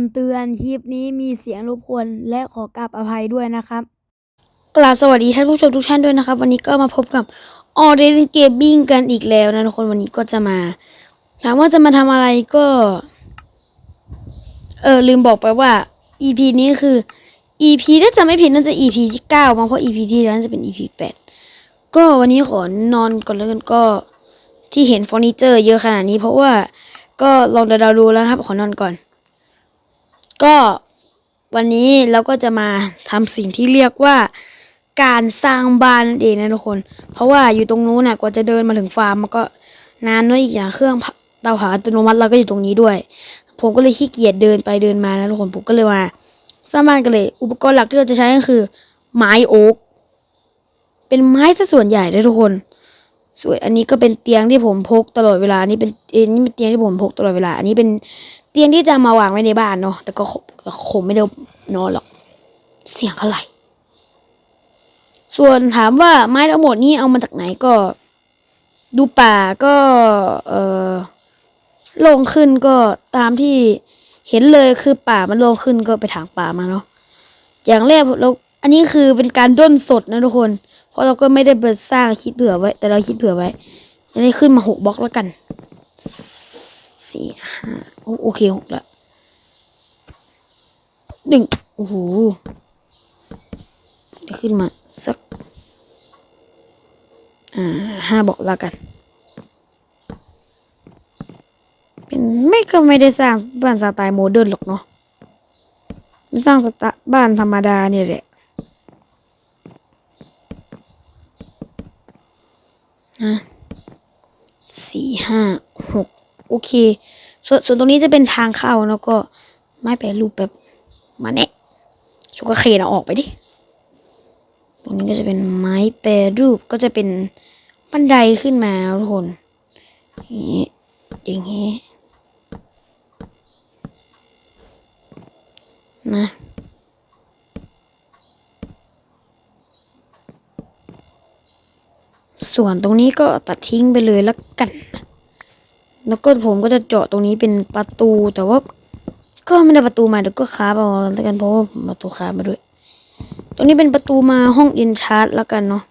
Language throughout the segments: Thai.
ำเตือนคลิปนี้มีเสียงรบกวนและขอกราบอภัยด้วยนะครับกราบสวัสดีท่านผู้ชมทุกท่านด้วยนะครับ วันนี้ก็มาพบกับออเดนเกมบิ้งกันอีกแล้วนะทุกคนวันนี้ก็จะมาถามว่าจะมาทำอะไรก็ เออลืมบอกไปว่า EP นี้คือ EP ถ้าจะไม่ผิดน่าจะ EP ที่เก้ามั้งเพราะ EP ที่แล้วน่าจะเป็น EP แปดก็วันนี้ขอนอนก่อนแล้วกันก็ที่เห็นเฟอร์นิเจอร์เยอะขนาดนี้เพราะว่าก็ลองเดาๆดูแล้วครับ ขอนอนก่อน ก็วันนี้เราก็จะมาทำสิ่งที่เรียกว่าการสร้างบ้านนั่นเองนะทุกคน เพราะว่าอยู่ตรงนู้นน่ะกว่าจะเดินมาถึงฟาร์มมันก็นานด้วยอีกอย่างเครื่องเตาเผาอัตโนมัติเราก็อยู่ตรงนี้ด้วย ผมก็เลยขี้เกียจเดินไปเดินมานะทุกคนผมก็เลยมาสร้างบ้านกันเลย อุปกรณ์หลักที่เราจะใช้ก็คือ ไม้โอ๊กเป็นไม้ซะส่วนใหญ่เลยทุกคนส่วนอันนี้ก็เป็นเตียงที่ผมพกตลอดเวลาอันนี้เป็นเอ็นนี่เป็นเตียงที่ผมพกตลอดเวลา อันนี้เป็น เตียงที่จะมาวางไว้ในบ้านเนาะแต่ก็คงไม่ได้นอนหรอก เสียงอะไรส่วนถามว่าไม้ทั้งหมดนี้เอามาจากไหนก็ ดูป่าก็เออโล่งขึ้นก็ตามที่เห็นเลยคือป่ามันโล่งขึ้นก็ไปถางป่ามาเนาะอย่างแรกเราอันนี้คือเป็นการด้นสดนะทุกคน เพราะเราก็ไม่ได้ไปสร้างคิดเผื่อไว้ แต่เราคิดเผื่อไว้อันนี้ขึ้นมาหกบล็อกแล้วกัน สี่ห้าโอเคหกละหนึ่งโอ้โหเดี๋ยวขึ้นมาสัก อ่าห้าบอกล้วกัน เป็นไม่ก็ไม่ได้สร้างบ้านสไตล์โมเดิร์นหรอกเนาะสร้างสไตล์บ้านธรรมดาเนี่ยแหละนะสี่ห้าหก โอเค ส่วนส่วนตรงนี้จะเป็นทางเข้าแล้วก็ไม้แปรรูปแบบมาเนะชุกเคนเอาออกไปดิ ตรงนี้ก็จะเป็นไม้แปรรูปก็จะเป็นบันไดขึ้นมาทุกคนนี้อย่างนี้นะส่วนตรงนี้ก็ตัดทิ้งไปเลยแล้วกัน แล้วก็ผมก็จะเจาะตรงนี้เป็นประตูแต่ว่า ก็ไม่ได้ประตูมาเดี๋ยวก็คาเอาแล้วกันเพราะว่าประตูคามาด้วย ตรงนี้เป็นประตูมาห้องอินชาร์ดแล้วกันเนาะ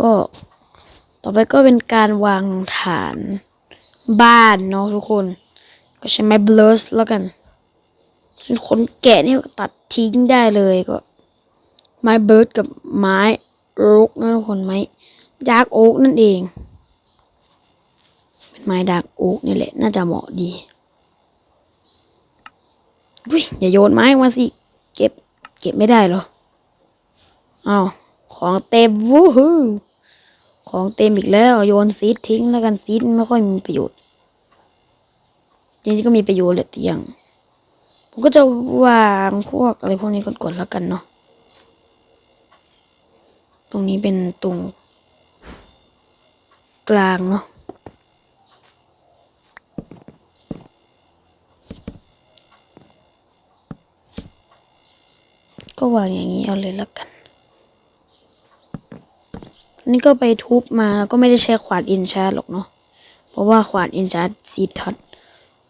ก็ต่อไปก็เป็นการวางฐานบ้านเนาะทุกคน ก็ใช้ไม้เบลสแล้วกันส่วนคนแกะนี่ตัดทิ้งได้เลยก็ ไม้เบิร์ดกับไม้โอ๊กนะทุกคนไม้ดาร์กโอ๊กนั่นเอง ไม้ดากโอ๊กนี่แหละ น่าจะเหมาะดีอุ้ยอย่าโยนไม้มาสิ เก็บ เก็บไม่ได้หรออ้าวของเต็มวู้ฮู้ของเต็มอีกแล้ว โยนซีดทิ้งแล้วกันซีดไม่ค่อยมีประโยชน์จริงๆก็มีประโยชน์แหละแต่ยังผมก็จะวางพวกอะไรพวกนี้ก่อนๆแล้วกันเนาะตรงนี้เป็นตรงกลางเนาะ ก็วางอย่างนี้เอาเลยแล้วกันนนี้ก็ไปทุบมาแล้วก็ไม่ได้ใช้ขวานอินชาร์หรอกเนาะ เพราะว่าขวานอินชาร์ดซีทัด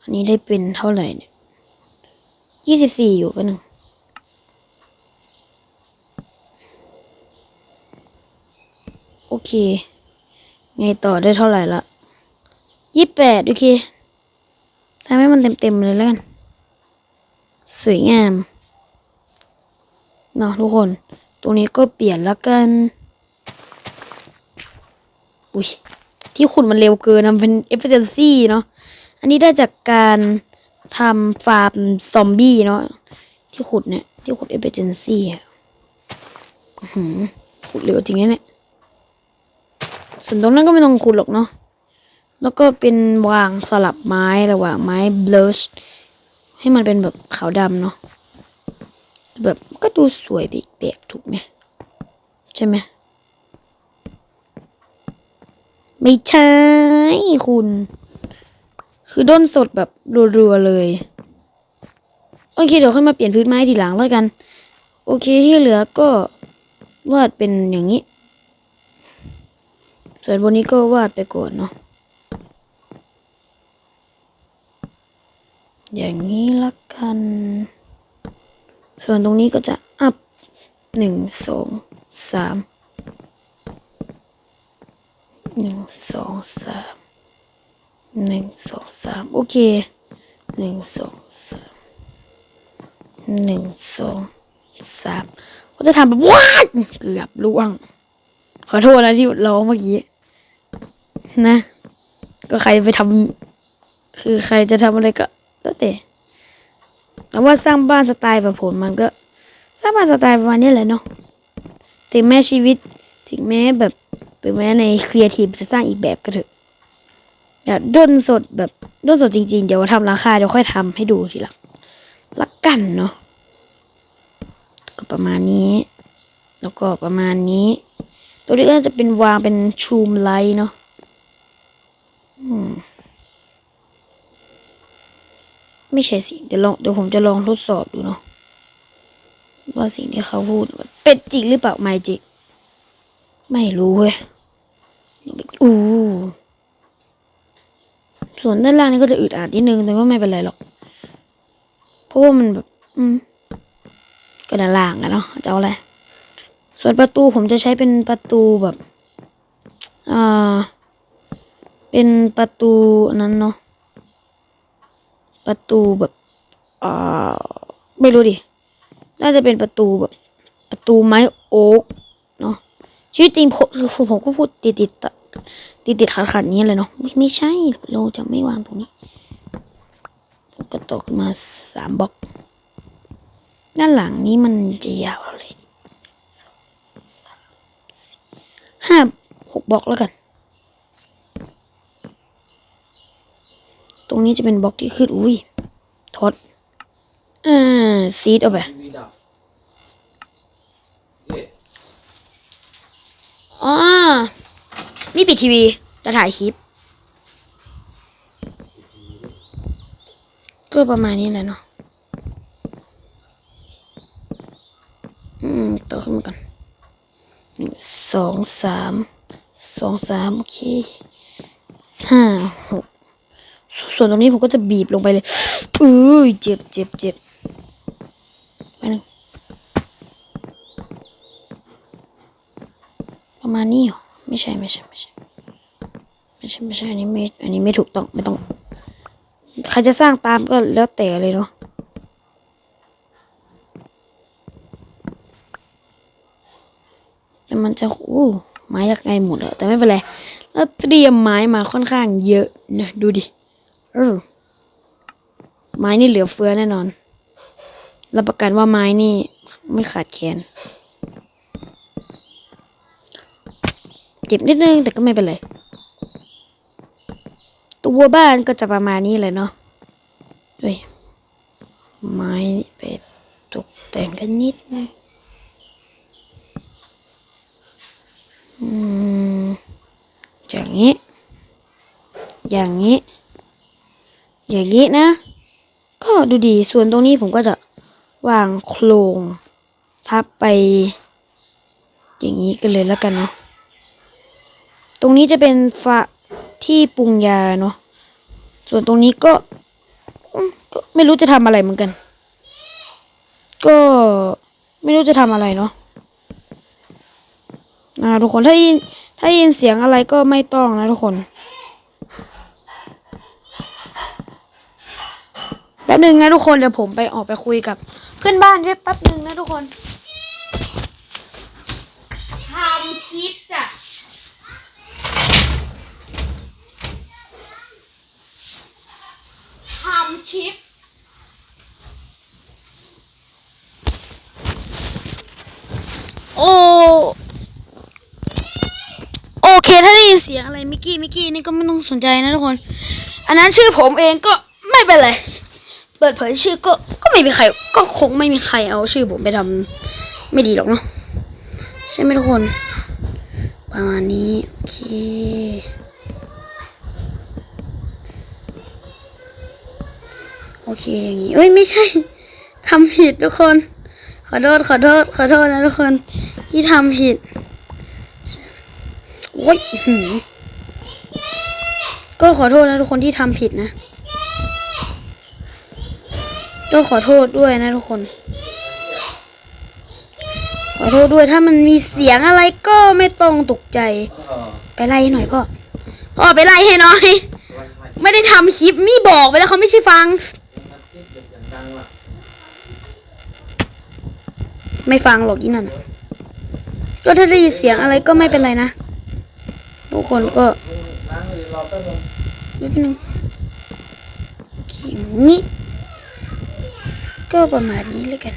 อันนี้ได้เป็นเท่าไหร่เนี่ยยี่สิบสี่อยู่ปะหนึ่งโอเค ไงต่อได้เท่าไหร่ละยี่แปดโอเคทำให้มันเต็มๆเลยแล้วกัน สวยงาม นาะทุกคน ตรงนี้ก็เปลี่ยนแล้วกัน อุ้ย ที่ขุดมันเร็วเกินนะมันเป็น efficiency เนาะ อันนี้ได้จากการทำฟาร์มซอมบี้เนาะ ที่ขุดเนี่ย ที่ขุด efficiency อะหือขุดเร็วจริงเนี่ยส่วนตรงนั้นก็ไม่ต้องขุดหรอกเนาะ แล้วก็เป็นวางสลับไม้ระหว่างไม้เบลชให้มันเป็นแบบขาวดำเนาะ แบบก็ดูสวยไปอีกแบบถูกไหมใช่ไหมไม่ใช่คุณ คือด้นสดแบบรัวๆเลย โอเค เดี๋ยวค่อยมาเปลี่ยนพื้นไม้ทีหลังแล้วกัน โอเคที่เหลือก็วาดเป็นอย่างนี้ ส่วนบนนี้ก็วาดไปก่อนเนาะอย่างนี้ละกัน ส่วนตรงนี้ก็จะอัพหนึ่งสองสามหนึ่งสองสามหนึ่งสองสามโอเคหนึ่งสองสามหนึ่งสองสามก็จะทำแบบว้าเกือบล่วง ขอโทษนะที่ร้องเมื่อกี้ นะ ก็ใครไปทำคือใครจะทำอะไรก็แล้วแต่ แต่ว่าสร้างบ้านสไตล์แบบผมมันก็ สร้างบ้านสไตล์ประมาณนี้แหละเนาะถึงแม้ชีวิตถึงแม้แบบถึงแม้ในครีเอทีฟจะสร้างอีกแบบก็เถอะแบบด้นสดแบบด้นสดจริง ๆ เดี๋ยวทำราคาเดี๋ยวค่อยทำให้ดูทีหลังละกันเนาะก็ประมาณนี้ แล้วก็ประมาณนี้ ตัวนี้ก็จะเป็นวางเป็นชูมไลท์เนาะอืม ไม่ใช่สิเดี๋ยวลองเดี๋ยวผมจะลองทดสอบดูเนาะว่าสิ่งที่เขาพูดเป็นจริงหรือเปล่าไม่จริงไม่รู้เว้ยอู้ส่วนด้านล่างนี่ก็จะอึดอัดนิดนึงแต่ก็ไม่เป็นไรหรอก เพราะว่ามันแบบอืมก็ด้านล่างอะเนาะจะเอาอะไรส่วนประตูผมจะใช้เป็นประตูแบบอ่าเป็นประตูนั้นเนาะ ประตูแบบอ่าไม่รู้ดิ น่าจะเป็นประตูแบบ ประตูไม้โอ๊กเนาะชีวิตจริงผมคือผมก็พูดติดติดติดติดขัดขัดนี้เลยเนาะไม่ไม่ใช่เราจะไม่วางตรงนี้ก็ตกมาสามบล็อก ด้านหลังนี้มันจะยาวเลยห้าหกบล็อกแล้วกัน ตรงนี้จะเป็นบล็อกที่ขึ้นอุ้ยทดอ่าซีดเอาไปอ๋อนี่ปิดทีวีจะถ่ายคลิป ก็ประมาณนี้แหละเนาะอืมต่อขึ้นมาก่อนหนึ่งสองสามสองสามโอเคห้าหก ส่วนตรงนี้ผมก็จะบีบลงไปเลยอุ้ยเจ็บเจ็บเจ็บไปหนึ่งประมาณนี้เหรอไม่ใช่ไม่ใช่ไม่ใช่ไม่ใช่ไม่ใช่อันนี้ไม่อันนี้ไม่ถูกต้องไม่ต้อง ใครจะสร้างตามก็แล้วแต่เลยเนาะแต่มันจะอู้ไม้ยังไงหมดอะแต่ไม่เป็นไรแล้วเตรียมไม้มาค่อนข้างเยอะนะดูดิ เออไม้นี่เหลือเฟือแน่นอน รับประกันว่าไม้นี่ไม่ขาดแคลนเจ็บนิดนึงแต่ก็ไม่เป็นไร ตัวบ้านก็จะประมาณนี้เลยเนาะเฮ้ยไม้ไปตกแต่งกันนิดนึงอย่างนี้ อย่างนี้ อย่างนี้นะ ก็ดูดีส่วนตรงนี้ผมก็จะวางโครงทับไป อย่างนี้กันเลยแล้วกันเนาะตรงนี้จะเป็นฝาที่ปรุงยาเนาะส่วนตรงนี้ก็ก็ไม่รู้จะทำอะไรเหมือนกัน ก็ไม่รู้จะทำอะไรเนาะอ่าทุกคนถ้ายินถ้ายินเสียงอะไรก็ไม่ต้องนะทุกคน ป๊บหนึ่งนะทุกคนเดี๋ยวผมไปออกไปคุยกับ เพื่อนบ้านด้วยแป๊บหนึ่งนะทุกคนทำคลิปจ้ะทำคลิปโอ้โอเคถ้าได้ยินเสียงอะไรมิกกี้มิกกี้นี่ก็ไม่ต้องสนใจนะทุกคน อันนั้นชื่อผมเองก็ไม่เป็นไร เปิดเผยชื่อก็ก็ไม่มีใคร ก็คงไม่มีใครเอาชื่อผมไปทำไม่ดีหรอกเนาะใช่ไหมทุกคน ประมาณนี้โอเคโอเคอย่างนี้เอ้ยไม่ใช่ทำผิดทุกคน ขอโทษขอโทษขอโทษนะทุกคน ที่ทำผิดโอ้ยหืก็ขอโทษนะทุกคนที่ทำผิดนะ ต้องขอโทษด้วยนะทุกคน ขอโทษด้วยถ้ามันมีเสียงอะไรก็ไม่ต้องตกใจ ไปไล่หน่อยพ่อ พ่อไปไล่ให้หน่อย ไม่ได้ทำคลิปมี่บอกไปแล้วเขาไม่ใช่ฟัง ไม่ฟังหรอกอีนั่น่ะก็ถ้าได้ยินเสียงอะไรก็ไม่เป็นไรนะ ทุกคนก็นิดนึงโอเคนี่ ก็ประมาณนี้เลยกัน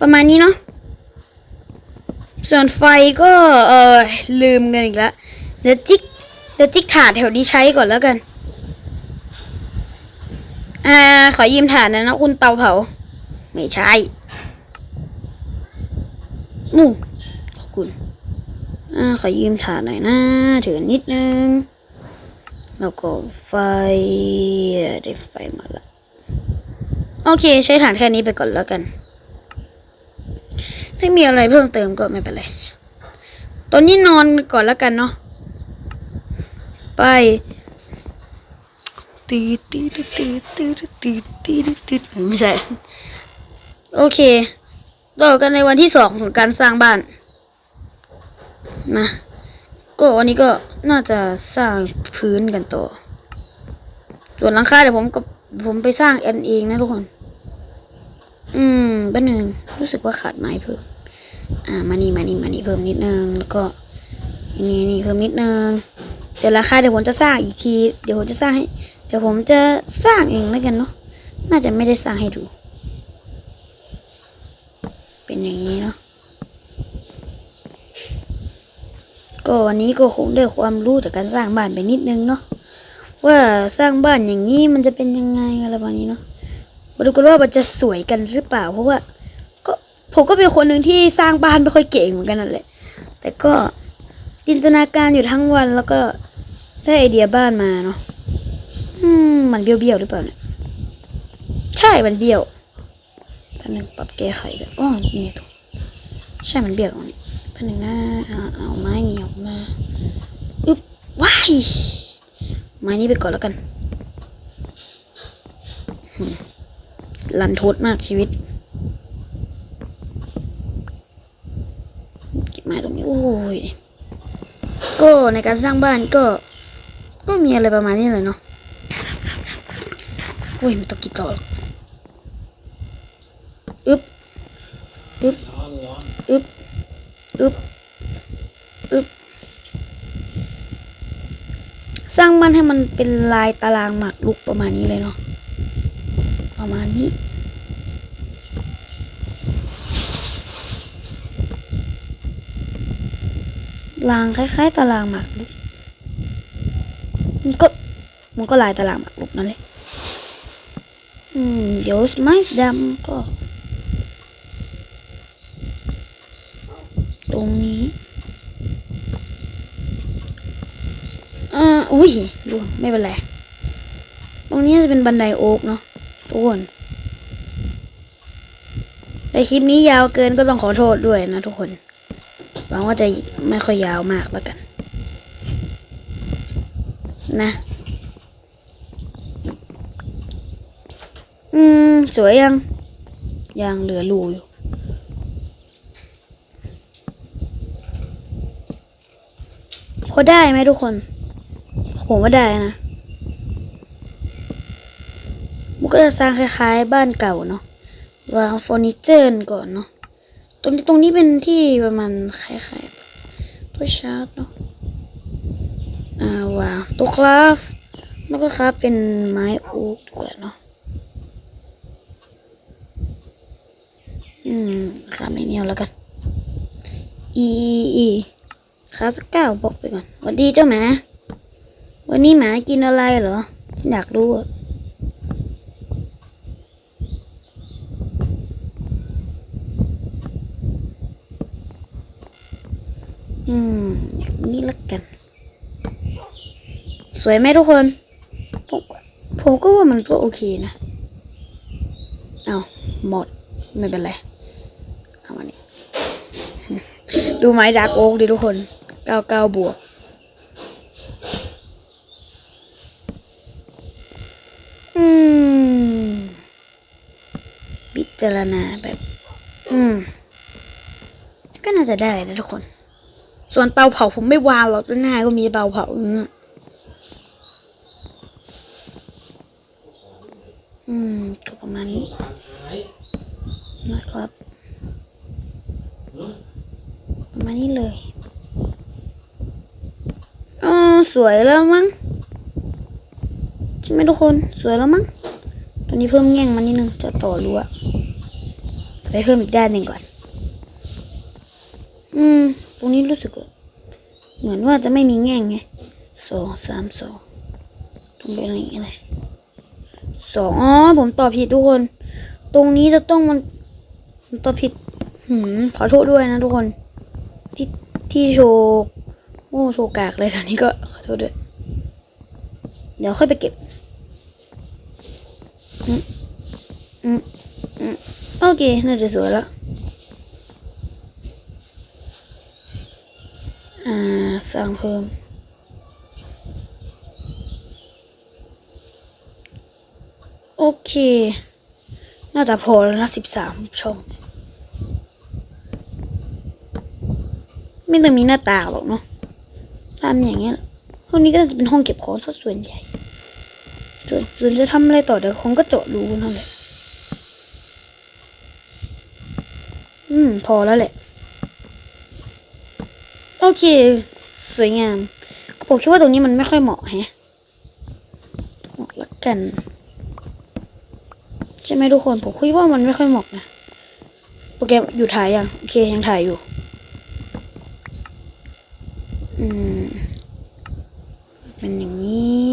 ประมาณนี้เนาะ ส่วนไฟก็เออลืมกันอีกแล้วเดี๋ยวจิกเดี๋ยวจิกถาดแถวนี้ใช้ก่อนแล้วกัน อ่า ขอยืมถาดนะนะคุณเตาเผา ไม่ใช่มู่ขอบคุณ อ่า ขอยืมถาดหน่อยนะ ถือนิดนึง แล้วก็ไฟ ได้ไฟมาละ โอเค ใช้ฐานแค่นี้ไปก่อนแล้วกัน ถ้ามีอะไรเพิ่มเติมก็ไม่เป็นไร ตอนนี้นอนก่อนแล้วกันเนาะ ไปตีตีตีตีตีตีตีตีตีไม่ใช่ โอเคต่อกันในวันที่สองของการสร้างบ้าน นะ ก็วันนี้ก็น่าจะสร้างพื้นกันต่อ ส่วนหลังคาเดี๋ยวผมก็ผมไปสร้างเองนะทุกคน อืมบ้านหนึ่งรู้สึกว่าขาดไม้เพิ่ม อ่า มานี่มานี่มานี่เพิ่มนิดนึง แล้วก็อันนี่นี่เพิ่มนิดนึง เดี๋ยวราคาเดี๋ยวผมจะสร้างอีกที เดี๋ยวผมจะสร้างให้ เดี๋ยวผมจะสร้างเองแล้วกันเนาะ น่าจะไม่ได้สร้างให้ดู เป็นอย่างนี้เนาะ ก็วันนี้ก็คงได้ความรู้จากการสร้างบ้านไปนิดนึงเนาะ ว่าสร้างบ้านอย่างนี้มันจะเป็นยังไงอะไรประมาณนี้เนาะ มาดูกันว่ามันจะสวยกันหรือเปล่า เพราะว่าก็ผมก็เป็นคนหนึ่งที่สร้างบ้านไม่ค่อยเก่งเหมือนกันนั่นแหละ แต่ก็จินตนาการอยู่ทั้งวันแล้วก็ได้ไอเดียบ้านมาเนาะอืมมันเบี้ยวๆหรือเปล่าเนี่ยใช่มันเบี้ยวแป๊บนึงปรับแก้ไขกันอ๋อนี่ถูกใช่มันเบี้ยวตรงนี้แป๊บนึงนะเอาเอาไม้นี้ออกมาอึ๊บว้ายไม้นี้ไปก่อนแล้วกันอืม ลันทดมากชีวิต เก็บไม้ตรงนี้ โอ้ย ก็ในการสร้างบ้านก็ ก็มีอะไรประมาณนี้เลยเนาะโอ้ยไม่ต้องกินต่ออึบอึบอึบอึบอึบสร้างบ้านให้มันเป็นลายตารางหมากรุกประมาณนี้เลยเนาะ ประมาณนี้ลางคล้าย ๆ ตารางหมากรุกมันก็มันก็ลายตารางหมากรุกนั่นแหละอืมเดี๋ยวไม้ดำก็ ตรงนี้อ่าอุ้ยดูไม่เป็นไรตรงนี้จะเป็นบันไดโอ๊กเนาะ ทุกคนแต่คลิปนี้ยาวเกินก็ต้องขอโทษด้วยนะทุกคนหวังว่าจะไม่ค่อยยาวมากแล้วกัน นะ อืม สวยยัง ยังเหลือรูอยู่พอได้ไหมทุกคน ผมว่าได้นะ มุกก็จะสร้างคล้ายๆ บ้านเก่าเนาะวางเฟอร์นิเจอร์ก่อนเนาะตรงนี้ตรงนี้เป็นที่ประมาณคล้ายๆตัวชาร์จเนาะอ่าวางตัวคราฟแล้วก็คราฟเป็นไม้โอ๊กดกว่าเนาะอืมคราฟไม่เนียวแล้วกันอีอีคราฟสักเก้าบอกไปก่อนสวัสดีเจ้าหมาวันนี้หมากินอะไรเหรอฉันอยากรู้อะ อืม อย่างนี้ละกัน สวยไหมทุกคน ผมก็ผมก็ว่ามันก็โอเคนะ เอาหมด ไม่เป็นไร เอามานี่ดูไม้ดาร์กโอ๊กดิทุกคนเก้าเก้าบวกอืมจารณาแบบ อืม ก็น่าจะได้นะทุกคน ส่วนเตาเผาผมไม่วางหรอกด้านหน้าก็มีเตาเผาอย่างเงี้ย อืมก็ประมาณนี้นะครับ ประมาณนี้เลยอ๋อสวยแล้วมั้งใช่ไหมทุกคนสวยแล้วมั้งตอนนี้เพิ่มแง่งมานิดนึงจะต่อรั้วไปเพิ่มอีกด้านหนึ่งก่อน อืม ตรงนี้รู้สึกเหมือนว่าจะไม่มีแง่งไงสองสามสองตรงเป็นอะไรอย่างเงี้ยเลย สองอ๋อผมตอบผิดทุกคน ตรงนี้จะต้องมันผมตอบผิดหืมขอโทษด้วยนะทุกคน ที่ที่โชว์โอ้โชว์กากเลยตอนนี้ก็ขอโทษด้วย เดี๋ยวค่อยไปเก็บอืมอืมอืมโอเค น่าจะสวยแล้วอ่า สร้างเพิ่ม โอเค น่าจะพอแล้วนะสิบสามช่อง ไม่ต้องมีหน้าตาหรอกเนาะทำอย่างเงี้ยห้องนี้ก็จะเป็นห้องเก็บของซะส่วนใหญ่ ส่วนส่วนจะทำอะไรต่อเดี๋ยวคงก็เจาะรูนั่นแหละ อืม พอแล้วแหละ โอเค สวยงามผมคิดว่าตรงนี้มันไม่ค่อยเหมาะแฮะเหมาะละกัน ใช่ไหมทุกคนผมคิดว่ามันไม่ค่อยเหมาะนะโปรแกรมอยู่ถ่ายยังโอเคยังถ่ายอยู่ อืมเป็นอย่างนี้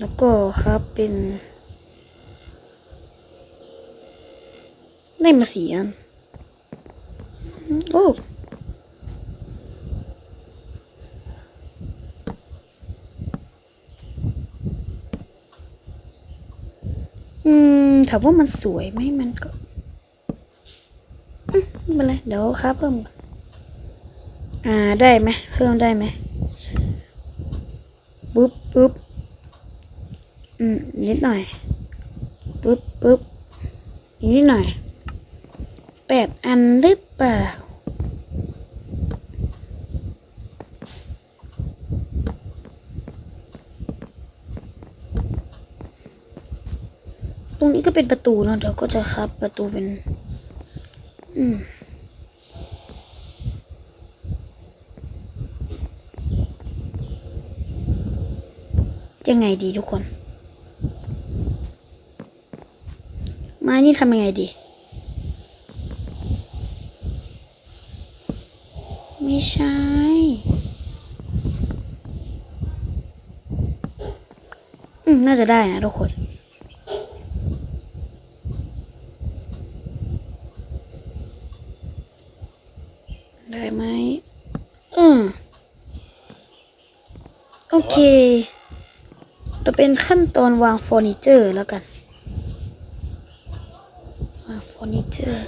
แล้วก็ครับเป็นได้มาสี่อันโอ้ อืมถามว่ามันสวยไหมมันก็ไม่เป็นไรเดี๋ยวครับเพิ่มก่อนอ่าได้ไหมเพิ่มได้ไหมปุ๊บปุ๊บอืมนิดหน่อยปุ๊บปุ๊บอีกนิดหน่อยแปดอันหรือเปล่าตรง นี้ก็เป็นประตูเนอะเดี๋ยวก็จะครับประตูเป็น อืมยังไงดีทุกคนม้นี่ทำยังไงดี ไม่ใช่ อืม น่าจะได้นะทุกคน ได้ไหมอืม โอเค จะเป็นขั้นตอนวางเฟอร์นิเจอร์แล้วกัน วางเฟอร์นิเจอร์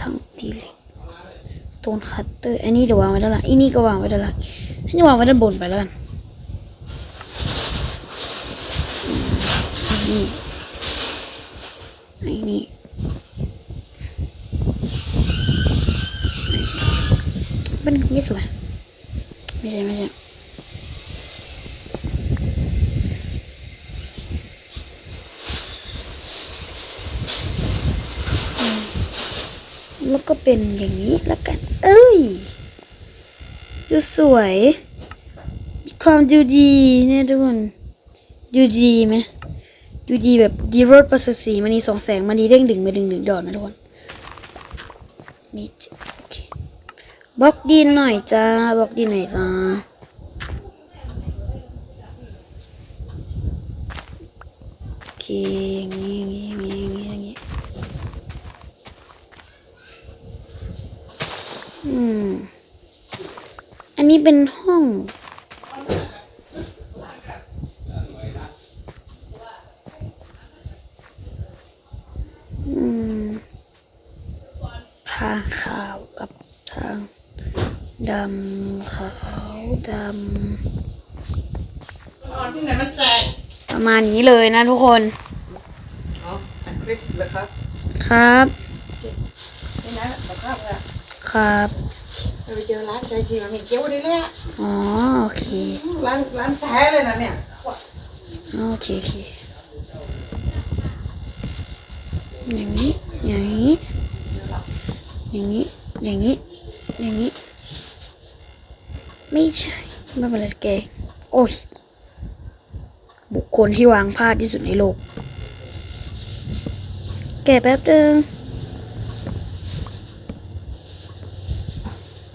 ทั้งตีเหล็กสโตนคัตเตอร์ อันนี้เดี๋ยววางไว้ด้านหลังอันนี้ก็วางไว้ด้านหลังอันนี้วางไว้ด้านบนไปแล้วกัน อันนี้ อันนี้เป็นไม่สวย ไม่ใช่ไม่ใช่ แล้วก็เป็นอย่างนี้แล้วกัน เอ้ย ดูสวยความดูดีเนี่ยทุกคนดูดีไหมดูดีแบบดีรถประเสริฐสีมันนีสองแสงมันนีเร่งดึงมาดึงดึงดอดนะทุกคนมีจโอเคบล็อกดินหน่อยจ้าบล็อกดินหน่อยจ้าโอเคอย่างงี้อย่างงี้อย่างงี้อย่างงี้อย่างงี้ อืม อันนี้เป็นห้อง อืม ทางขาวกับทางดำขาวดนอนที่ไหนมันแตกำประมาณนี้เลยนะทุกคนเอาอันคริสเหรอครับ ครับ นี่นะบอกข้าวเลย ครับเราไปเจอร้านชายจีนมันมีเกี๊ยวนี่เลยอะอ๋อโอเคร้านร้านแท้เลยนะเนี่ยโอเคโอเคอย่างนี้อย่างนี้อย่างนี้อย่างนี้อย่างนี้ ไม่ใช่ไม่เป็นไรแกโอ้ยบุคคลที่วางพลาดที่สุดในโลก แกแป๊บเดิง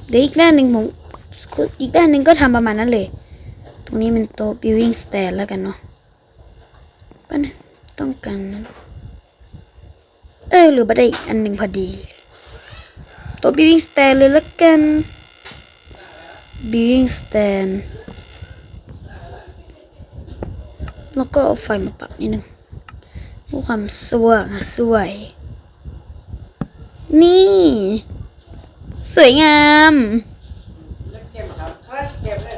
เดี๋ยวอีกด้านหนึ่งผมอีกด้านหนึ่งก็ทำประมาณนั้นเลย ตรงนี้เป็นโต๊ะ building stand แล้วกันเนาะป้นะต้องการนั้น เออหรือบัได้อีกอันหนึ่งพอดี โต๊ะ building stand เลยแล้วกัน building stand แล้วก็เอาไฟมาปรับนิดนึงเพื่อความสว่างสวย นี่ สวยงามเล็กเกมครับคลาสเกมเลย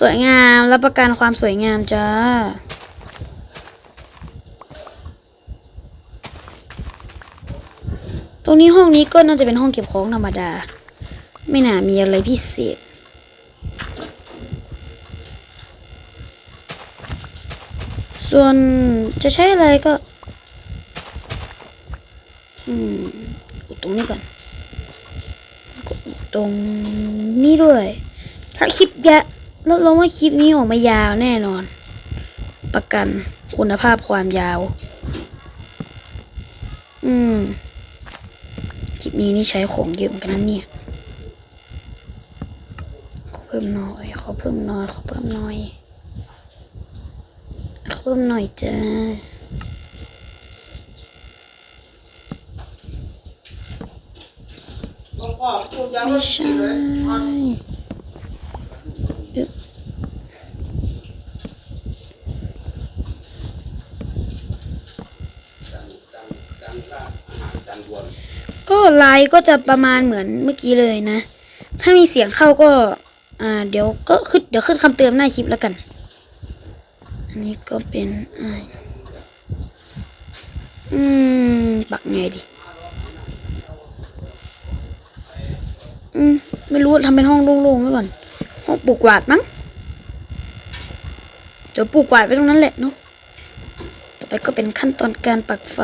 สวยงามรับประกันความสวยงามจ้าตรงนี้ห้องนี้ก็น่าจะเป็นห้องเก็บของธรรมดา ไม่น่ามีอะไรพิเศษส่วนจะใช้อะไรก็ อืมกดตรงนี้ก่อนกด ตรงนี้ด้วย ถ้าคลิปยะรับรองว่าคลิปนี้ออกมายาวแน่นอน ประกันคุณภาพความยาว อืม คลิปนี้นี่ใช้ของเยอะเหมือนกันนะเนี่ย ขอเพิ่มหน่อย ขอเพิ่มหน่อย ขอเพิ่มหน่อย ขอเพิ่มหน่อยจ้า ไม่ใช่ก็ไลน์ก็จะประมาณเหมือนเมื่อกี้เลยนะ ถ้ามีเสียงเข้าก็ อ่า เดี๋ยวก็ขึ้นเดี๋ยวขึ้นคำเตือนหน้าคลิปแล้วกัน อันนี้ก็เป็น อ่า อืม ปักไงดี อืม ไม่รู้ทำเป็นห้องโล่งๆไว้ก่อน ห้องปลูกกวาดมั้ง เดี๋ยวปลูกกวาดไว้ตรงนั้นแหละเนาะ ต่อไปก็เป็นขั้นตอนการปักไฟ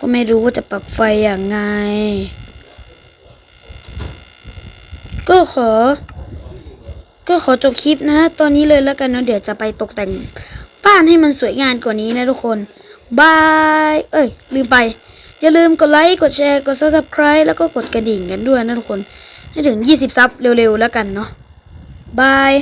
ก็ไม่รู้ว่าจะปักไฟอย่างไง ก็ขอ ก็ขอจบคลิปนะ ตอนนี้เลยแล้วกันเนาะ เดี๋ยวจะไปตกแต่งบ้านให้มันสวยงามกว่านี้นะทุกคน บาย เอ้ย ลืมไปอย่าลืมกดไลค์ กดแชร์ กด subscribe แล้วก็กดกระดิ่งกันด้วยนะทุกคน ให้ถึง 20 ซับเร็วๆแล้วกันเนาะบาย